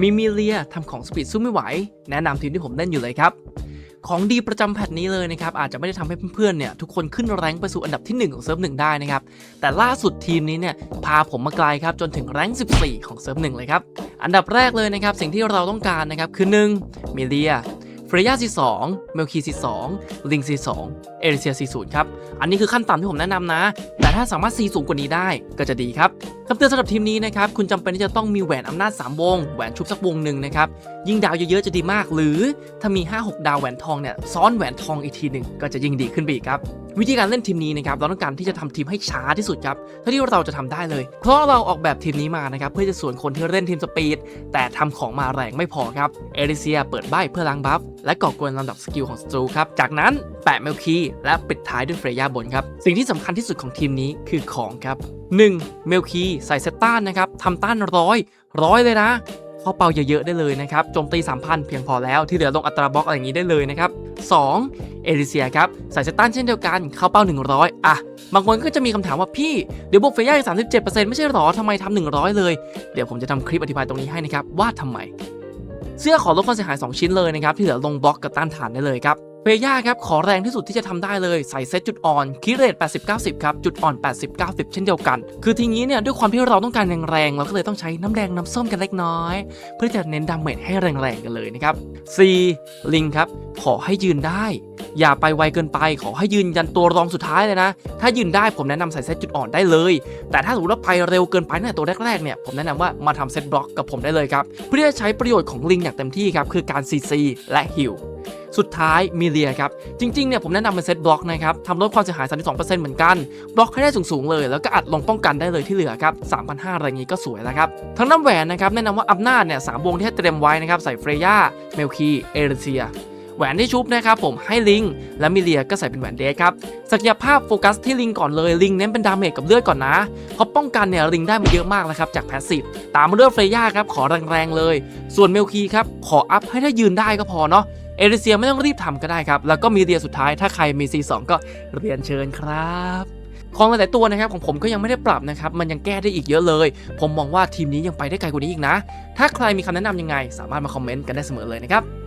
มีมิเลียทำของสปีดสู้ไม่ไหว แนะนำทีมที่ผมเล่นอยู่เลยครับ ของดีประจำแพทนี้เลยนะครับ อาจจะไม่ได้ทำให้เพื่อนๆเนี่ยทุกคนขึ้นแรงไปสู่อันดับที่ 1 ของเซิร์ฟหนึ่งได้นะครับ แต่ล่าสุดทีมนี้เนี่ยพาผมมาไกลครับจนถึงแรง14 ของเซิร์ฟหนึ่งเลยครับ อันดับแรกเลยนะครับสิ่งที่เราต้องการนะครับคือ 1. มิเลีย เฟรย่าซีสองเมลคีซีสองลิงซีสองเอริเซียซีศูนย์ครับ อันนี้คือขั้นต่ำที่ผมแนะนำนะ แต่ถ้าสามารถซีสูงกว่านี้ได้ก็จะดีครับคำเตือนสำหรับทีมนี้นะครับ คุณจำเป็นที่จะต้องมีแหวนอำนาจ 3 วง แหวนชุบสักวงหนึ่งนะครับ ยิ่งดาวเยอะๆจะดีมาก หรือถ้ามี 5-6 ดาวแหวนทองเนี่ยซ้อนแหวนทองอีกทีหนึ่งก็จะยิ่งดีขึ้นไปอีกครับ วิธีการเล่นทีมนี้นะครับเราต้องการที่จะทำทีมให้ช้าที่สุดครับเท่าที่เราจะทำได้เลย เพราะเราออกแบบทีมนี้มานะครับเพื่อจะสวนคนที่เล่นทีมสปีดแต่ทำของมาแรงไม่พอครับเอริเซียเปิดใบเพื่อล้างบัฟและก่อกวนลำดับสกิลของสตรูครับจากนั้นแปะเมลคีและปิดท้ายด้วยเฟรย่าบนครับสิ่งที่สำคัญที่สุดของทีมนี้คือของครับ 1. เมลคีใส่เซตต้านนะครับทำต้านร้อยร้อยเลยนะเข้าเป้าเยอะๆได้เลยนะครับโจมตี 3,000 เพียงพอแล้วที่เหลือลงอัตราบล็อกอะไรอย่างนี้ได้เลยนะครับ 2. เอริเซียครับใส่เซตตันเช่นเดียวกันเข้าเป้า 100 อะ บางคนก็จะมีคำถามว่าพี่เดี๋ยวบวกเฟย่าอีก37%ไม่ใช่หรอทำไมทำ100 เลย เดี๋ยวผมจะทำคลิปอธิบายตรงนี้ให้นะครับว่าทำไม เสื้อขอลดความเสียหาย 2 ชิ้นเลยนะครับที่เหลือลงบล็อกกับต้านทานได้เลยครับ เฟย่าครับขอแรงที่สุดที่จะทำได้เลยใส่เซตจุดอ่อนคิเรต80-90 ครับ จุดอ่อน 80-90 เช่นเดียวกัน คือทีนี้เนี่ยด้วยความที่เราต้องการแรงๆเราก็เลยต้องใช้น้ำแดงน้ำส้มกันเล็กน้อย เพื่อจะเน้นดาเมจให้แรงๆกันเลยนะครับ 4. ลิงครับขอให้ยืนได้ อย่าไปไวเกินไป ขอให้ยืนยันตัวรองสุดท้ายเลยนะ ถ้ายืนได้ผมแนะนำใส่เซตจุดอ่อนได้เลย แต่ถ้าสมมติว่าไปเร็วเกินไปตั้งแต่ตัวแรกๆเนี่ยผมแนะนำว่ามาทำเซตบล็อกกับผมได้เลยครับเพื่อจะใช้ประโยชน์ของลิงอย่างเต็มที่ครับคือการ CC และฮิล สุดท้ายมีเลียครับ จริงๆเนี่ยผมแนะนำเป็นเซตบล็อกนะครับทำลดความเสียหาย 32%เหมือนกัน บล็อกให้ได้สูงๆเลย แล้วก็อัดลงป้องกันได้เลยที่เหลือครับ3,500อะไรอย่างงี้ก็สวยแล้วครับทั้งน้ำแหวนนะครับแนะนำว่าอำนาจเนี่ยสามวงที่ให้เตรียมไว้นะครับใส่เฟรย่าเมลคีเอเรเซียแหวนที่ชุบนะครับผมให้ลิง และมิเลียก็ใส่เป็นแหวนเดทครับศักยภาพโฟกัสที่ลิงก่อนเลยลิงเน้นเป็นดาเมจกับเลือดก่อนนะเพราะป้องกันเนี่ยลิงได้มาเยอะมากแล้วครับจากแพสซีฟตามมาด้วยเฟรย่าครับขอแรงๆเลย ส่วนเมลคีครับขออัพให้ถ้ยืนได้ก็พอเนาะ เอริเซียไม่ต้องรีบทำก็ได้ครับ แล้วก็มีเรียสุดท้ายถ้าใครมี C2 ก็เรียนเชิญครับของหลายตัวนะครับของผมก็ยังไม่ได้ปรับนะครับ มันยังแก้ได้อีกเยอะเลย ผมมองว่าทีมนี้ยังไปได้ไกลกว่านี้อีกนะ ถ้าใครมีคำแนะนำยังไง สามารถมาคอมเมนต์กันได้เสมอเลยนะครับ